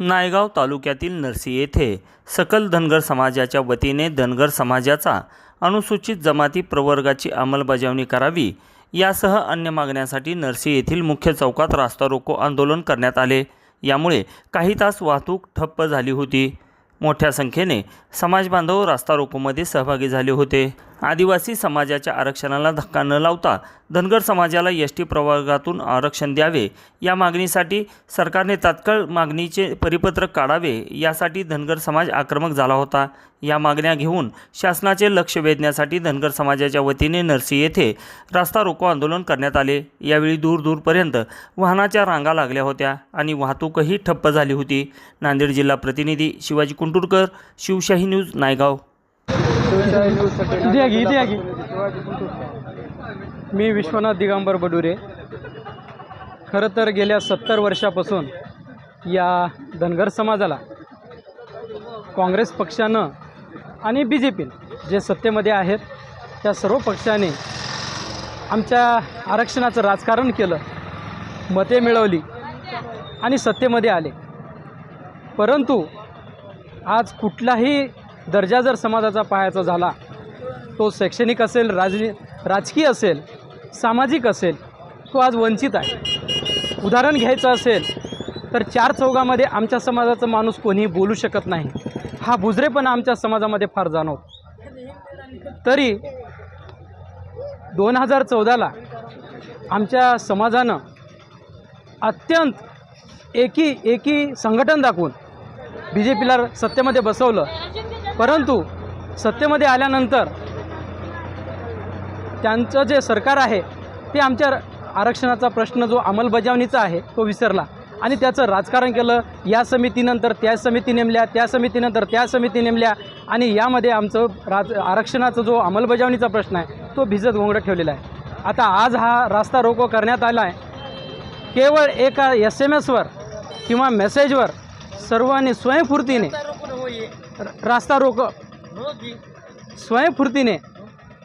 नायगाव तालुक्यातील नरसी येथे सकल धनगर समाजाच्या वतीने धनगर समाजाचा अनुसूचित जमाती प्रवर्गाची अंमलबजावणी करावी यासह अन्य मागण्यांसाठी नरसी येथील मुख्य चौकात रास्ता रोको आंदोलन करण्यात आले. यामुळे काही तास वाहतूक ठप्प झाली होती. मोठ्या संख्येने समाजबांधव रास्ता रोकोमध्ये सहभागी झाले होते. आदिवासी समाजाच्या आरक्षणाला धक्का न लावता धनगर समाजाला एस टी प्रवर्गातून आरक्षण द्यावे. या मागणीसाठी सरकारने तात्काळ मागणीचे परिपत्रक काढावे यासाठी धनगर समाज आक्रमक झाला होता. या मागण्या घेऊन शासनाचे लक्ष वेधण्यासाठी धनगर समाजाच्या वतीने नरसी येथे रास्ता रोको आंदोलन करण्यात आले. यावेळी दूरदूरपर्यंत वाहनाच्या रांगा लागल्या होत्या आणि वाहतूकही ठप्प झाली होती. नांदेड जिल्हा प्रतिनिधी शिवाजी कुंटुरकर शिवशाही न्यूज नायगाव. इथे या की इथे या की. मी विश्वनाथ दिगंबर बडुरे. खरं तर गेल्या सत्तर वर्षापासून या धनगर समाजाला काँग्रेस पक्षानं आणि बी जे पीनं जे सत्तेमध्ये आहेत त्या सर्व पक्षाने आमच्या आरक्षणाचं राजकारण केलं मते मिळवली आणि सत्तेमध्ये आले. परंतु आज कुठलाही दर्जा जर समाजाचा पाहायचा झाला तो शैक्षणिक असेल राजनी राजकीय असेल सामाजिक असेल तो आज वंचित आहे. उदाहरण घ्यायचं असेल तर चार चौघामध्ये आमच्या समाजाचा माणूस कोणीही बोलू शकत नाही. हा बुजरेपणा आमच्या समाजामध्ये फार जाणवतो. तरी दोन हजार चौदाला आमच्या समाजानं अत्यंत एकी एकी संघटन दाखवून बी जे पीला सत्तेमध्ये बसवलं. परंतु सत्तेमध्ये आल्यानंतर त्यांचं जे सरकार आहे ते आमच्या आरक्षणाचा प्रश्न जो अंमलबजावणीचा आहे तो विसरला. आणि त्याचं राजकारण केलं. या समितीनंतर त्या समिती नेमल्या त्या समितीनंतर त्या समिती नेमल्या. आणि यामध्ये आमचं राज आरक्षणाचा जो अंमलबजावणीचा प्रश्न आहे तो भिजत घोंगडत ठेवलेला आहे. आता आज हा रास्ता रोको करण्यात आला आहे. केवळ एका एस एम एसवर किंवा मेसेजवर सर्वांनी स्वयंफूर्तीने र- रास्ता रोको. स्वयंफूर्तीने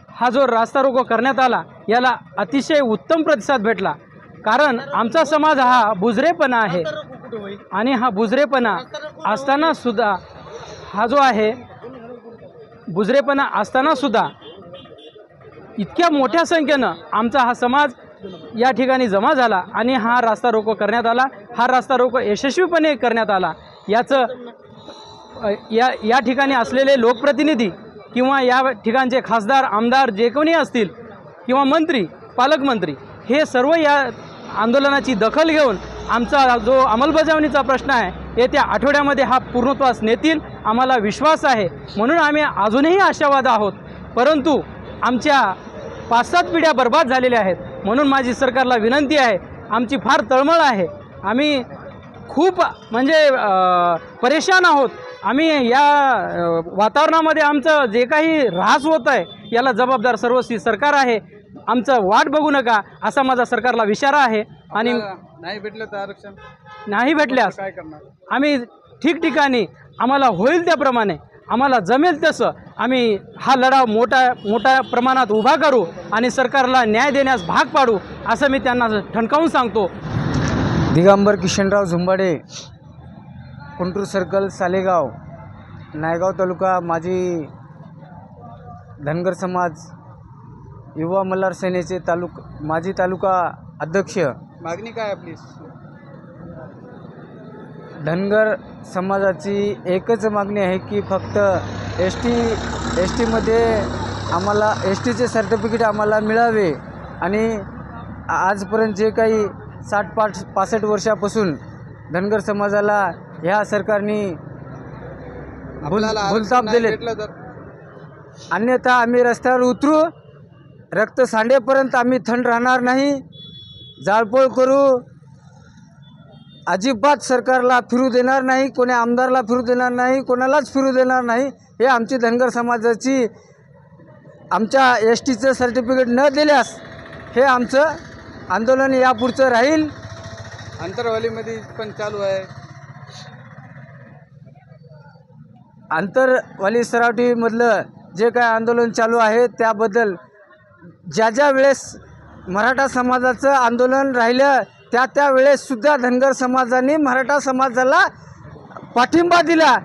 हा जो रास्ता रोको करण्यात आला याला अतिशय उत्तम प्रतिसाद भेटला. कारण आमचा समाज हा बुजरेपणा आहे. आणि हा बुजरेपणा असताना सुद्धा हा जो आहे बुजरेपणा असताना सुद्धा इतक्या मोठ्या संख्येनं आमचा हा समाज या ठिकाणी जमा झाला आणि हा रास्ता रोको करण्यात आला. हा रास्ता रोको यशस्वीपणे करण्यात आला. याचं या या ठिकाणी असलेले लोकप्रतिनिधी किंवा या ठिकाणचे खासदार आमदार जे कोणी असतील किंवा मंत्री पालकमंत्री हे सर्व या आंदोलनाची दखल घेऊन आमचा जो अंमलबजावणीचा प्रश्न आहे येत्या आठवड्यामध्ये हा पूर्णत्वास नेतील आम्हाला विश्वास आहे. म्हणून आम्ही अजूनही आशावाद आहोत. परंतु आमच्या पाच सात पिढ्या बर्बाद झालेल्या आहेत. म्हणून माझी सरकारला विनंती आहे आमची फार तळमळ आहे. आम्ही खूप म्हणजे परेशान आहोत. आम्ही या वातावरणामध्ये आमचं जे काही ऱ्हास होत आहे याला जबाबदार सर्वस्वी सरकार आहे. आमचं वाट बघू नका असा माझा सरकारला इशारा आहे. आणि नाही भेटलं तर आरक्षण? नाही भेटल्यास काय करणार? आम्ही ठिकठिकाणी आम्हाला होईल त्याप्रमाणे आम्हाला जमेल तसं आम्ही हा लढा मोठा मोठ्या प्रमाणात उभा करू आणि सरकारला न्याय देण्यास भाग पाडू असं मी त्यांना ठणकावून सांगतो. दिगंबर किशनराव झुंबाडे कुंटूर सर्कल सालेगाव नायगाव तालुका माजी धनगर समाज युवा मल्हार सेनेचे तालुक माजी तालुका अध्यक्ष. मागणी काय आपली? धनगर समाजाची एकच मागणी आहे की फक्त एस टी एस टीमध्ये आम्हाला एस टीचे सर्टिफिकेट आम्हाला मिळावे. आणि आजपर्यंत जे काही साठ पाच पासष्ट वर्षापासून धनगर समाजाला ह्या सरकारने भूलताप दिले अन्यथा आम्ही रस्त्यावर उतरू रक्त सांडेपर्यंत आम्ही थंड राहणार नाही. जाळपोळ करू. अजिबात सरकारला फिरू देणार नाही कोणी आमदारला फिरू देणार नाही कोणालाच फिरू देणार नाही. हे आमची धनगर समाजाची आमच्या एस टीचं सर्टिफिकेट न दिल्यास हे आमचं आंदोलन यापुढचं राहील. अंतरवालीमध्ये पण चालू आहे. आंतरवाली सरावटीमधलं जे काय आंदोलन चालू आहे त्याबद्दल ज्या ज्या वेळेस मराठा समाजाचं आंदोलन राहिलं त्या त्या वेळेससुद्धा धनगर समाजाने मराठा समाजाला पाठिंबा दिला.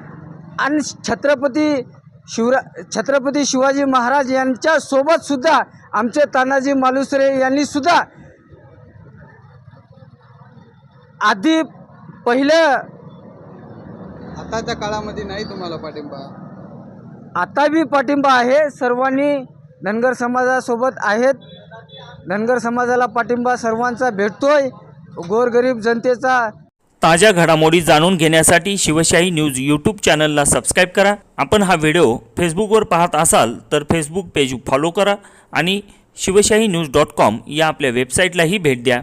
आणि छत्रपती शिवरा छत्रपती शिवाजी महाराज यांच्या सोबत आमचे तानाजी मालुसरे यांनीसुद्धा आधी पहिलं आताच्या काळामध्ये नाही तुम्हाला पाठिंबा? आता बी पाठिंबा आहे. सर्वांनी धनगर समाजासोबत आहेत. धनगर समाजाला पाठिंबा सर्वांचा भेटतोय. गोरगरीब जनतेचा ताज्या घडामोडी जाणून घेण्यासाठी शिवशाही न्यूज यूट्यूब चॅनलला सबस्क्राईब करा. आपण हा व्हिडिओ फेसबुकवर पाहत असाल तर फेसबुक पेज फॉलो करा आणि शिवशाही न्यूज डॉट कॉम या आपल्या वेबसाईटलाही भेट द्या.